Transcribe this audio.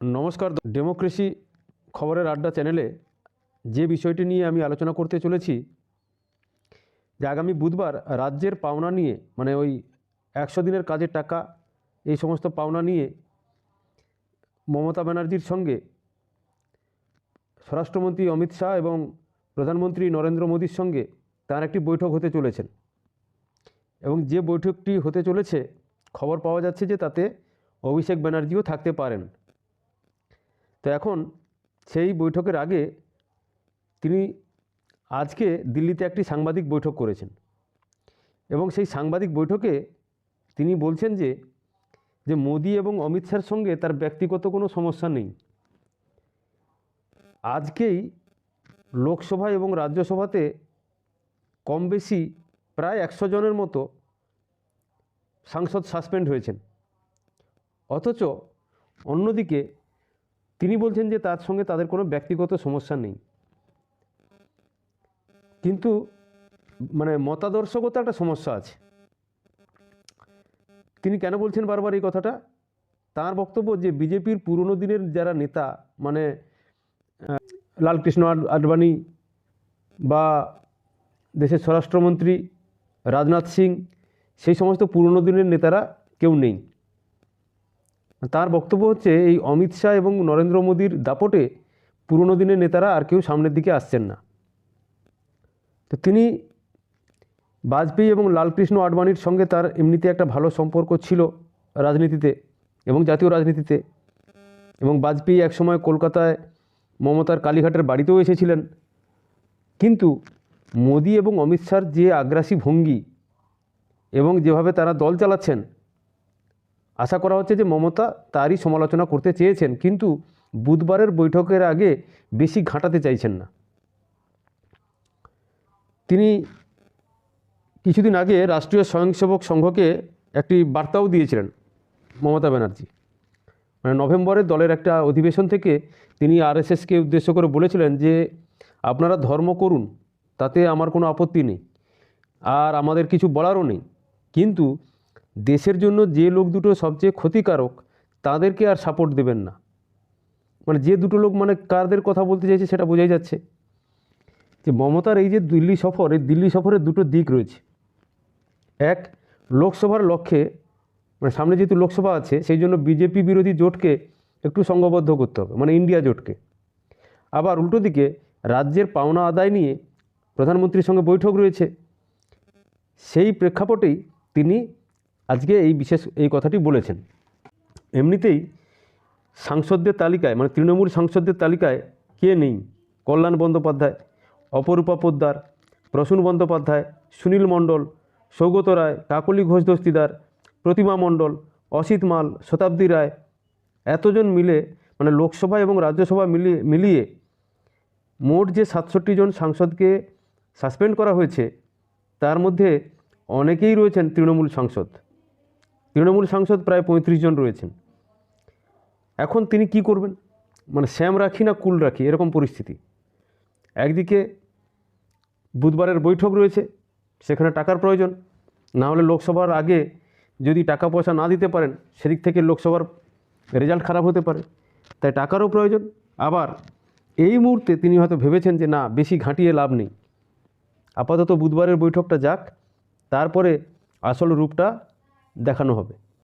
নমস্কার, ডেমোক্রেসি খবরের আড্ডা চ্যানেলে যে বিষয়টি নিয়ে আমি আলোচনা করতে চলেছি, যে আগামী বুধবার রাজ্যের পাওনা নিয়ে মানে ওই একশো দিনের কাজের টাকা, এই সমস্ত পাওনা নিয়ে মমতা ব্যানার্জির সঙ্গে স্বরাষ্ট্রমন্ত্রী অমিত শাহ এবং প্রধানমন্ত্রী নরেন্দ্র মোদীর সঙ্গে তার একটি বৈঠক হতে চলেছেন। এবং যে বৈঠকটি হতে চলেছে, খবর পাওয়া যাচ্ছে যে তাতে অভিষেক ব্যানার্জিও থাকতে পারেন। তো এখন সেই বৈঠকের আগে তিনি আজকে দিল্লিতে একটি সাংবাদিক বৈঠক করেছেন এবং সেই সাংবাদিক বৈঠকে তিনি বলছেন যে যে মোদি এবং অমিত শাহর সঙ্গে তার ব্যক্তিগত কোনো সমস্যা নেই। আজকেই লোকসভা এবং রাজ্যসভাতে কম বেশি প্রায় একশো জনের মতো সাংসদ সাসপেন্ড হয়েছেন। অথচ অন্যদিকে তিনি বলছেন যে তার সঙ্গে তাদের কোনো ব্যক্তিগত সমস্যা নেই। কিন্তু মানে মতাদর্শগত একটা সমস্যা আছে। তিনি কেন বলছেন বারবার এই কথাটা? তার বক্তব্য যে বিজেপির পুরনো দিনের যারা নেতা মানে লালকৃষ্ণ আড- আডবাণী বা দেশের স্বরাষ্ট্রমন্ত্রী রাজনাথ সিং, সেই সমস্ত পুরনো দিনের নেতারা কেউ নেই। তার বক্তব্য হচ্ছে, এই অমিত শাহ এবং নরেন্দ্র মোদীর দাপটে পুরনো দিনের নেতারা আর কেউ সামনের দিকে আসছেন না। তো তিনি বাজপেয়ী এবং লালকৃষ্ণ আডবাণীর সঙ্গে তার এমনিতে একটা ভালো সম্পর্ক ছিল রাজনীতিতে এবং জাতীয় রাজনীতিতে এবং বাজপেয়ী একসময় কলকাতায় মমতার কালীঘাটের বাড়িতেও এসেছিলেন। কিন্তু মোদী এবং অমিত শাহর যে আগ্রাসী ভঙ্গি এবং যেভাবে তারা দল চালাচ্ছেন আশা করা হচ্ছে যে মমতা তারই সমালোচনা করতে চেয়েছেন, কিন্তু বুধবারের বৈঠকের আগে বেশি ঘাঁটাতে চাইছেন না। তিনি কিছুদিন আগে রাষ্ট্রীয় স্বয়ংসেবক সংঘকে একটি বার্তাও দিয়েছিলেন মমতা ব্যানার্জি। মানে নভেম্বরে দলের একটা অধিবেশন থেকে তিনি আরএসএসকে উদ্দেশ্য করে বলেছিলেন যে, আপনারা ধর্ম করুন, তাতে আমার কোনো আপত্তি নেই, আর আমাদের কিছু বলারও নেই। কিন্তু দেশের জন্য যে লোক দুটো সবচেয়ে ক্ষতিকারক, তাদেরকে আর সাপোর্ট দেবেন না। মানে যে দুটো লোক মানে কারদের কথা বলতে চাইছে সেটা বোঝাই যাচ্ছে। যে মমতার এই যে দিল্লি সফর, এই দিল্লি সফরের দুটো দিক রয়েছে। এক, লোকসভার লক্ষ্যে মানে সামনে যেহেতু লোকসভা আছে, সেই জন্য বিজেপি বিরোধী জোটকে একটু সংঘবদ্ধ করতে হবে মানে ইন্ডিয়া জোটকে। আবার উল্টো দিকে, রাজ্যের পাওনা আদায় নিয়ে প্রধানমন্ত্রীর সঙ্গে বৈঠক রয়েছে। সেই প্রেক্ষাপটেই তিনি আজকে এই বিশেষ এই কথাটি বলেছেন। এমনিতেই সাংসদদের তালিকায় মানে তৃণমূল সাংসদদের তালিকায় কে নেই? কল্যাণ বন্দ্যোপাধ্যায়, অপরূপা পোদ্দার, প্রসূন বন্দ্যোপাধ্যায়, সুনীল মণ্ডল, সৌগত রায়, কাকলি ঘোষ দস্তিদার, প্রতিমা মণ্ডল, অসিত মাল, শতাব্দী রায়, এতজন মিলে মানে লোকসভা এবং রাজ্যসভা মিলিয়ে মিলিয়ে মোট যে সাতষট্টি জন সাংসদকে সাসপেন্ড করা হয়েছে, তার মধ্যে অনেকেই রয়েছেন তৃণমূল সাংসদ। তৃণমূল সাংসদ প্রায় পঁয়ত্রিশ জন রয়েছেন। এখন তিনি কি করবেন? মানে শ্যাম রাখি না কুল রাখি? এরকম পরিস্থিতি। একদিকে বুধবারের বৈঠক রয়েছে, সেখানে টাকার প্রয়োজন। না হলে লোকসভার আগে যদি টাকা পয়সা না দিতে পারেন, সেদিক থেকে লোকসভার রেজাল্ট খারাপ হতে পারে। তাই টাকারও প্রয়োজন। আবার এই মুহূর্তে তিনি হয়তো ভেবেছেন যে, না, বেশি ঘাঁটিয়ে লাভ নেই। আপাতত বুধবারের বৈঠকটা যাক, তারপরে আসল রূপটা দেখানো হবে।